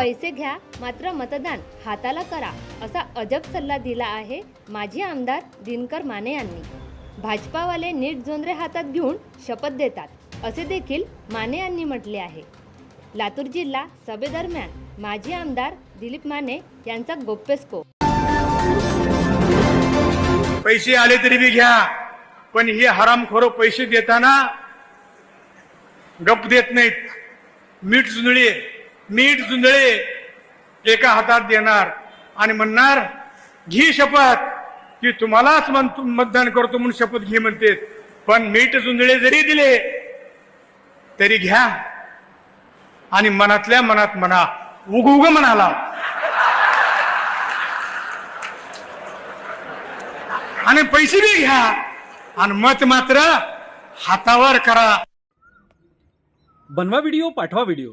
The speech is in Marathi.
पैसे घ्या मात्र मतदान हाताला करा असा अजब सल्ला दिला आहे माजी आमदार दिनकर माने यांनी. भाजपावाले नीट जोंधळे हातात घेऊन शपथ देतात असे देखील माने यांनी म्हटले आहे. लातूर जिल्हा सभेदरम्यान माजी आमदार दिलीप माने यांचा गोप्यस्फोट पैसे आले तरी बी घ्या पण हे हरामखोर पैसे देताना गप देत नाहीत. मीठ जुंदळे मीठ जुंजळे एका हातात देणार आणि म्हणणार घी शपथ की तुम्हालाच मन- मतदान करतो म्हणून शपथ घे म्हणते पण मीठ जुंजळे जरी दिले तरी घ्या. आणि मनातल्या मनात म्हणा उग उग म्हणाला. आणि पैसे बी घ्या. आणि मत मात्र हातावर करा. बनवा व्हिडिओ पाठवा व्हिडिओ.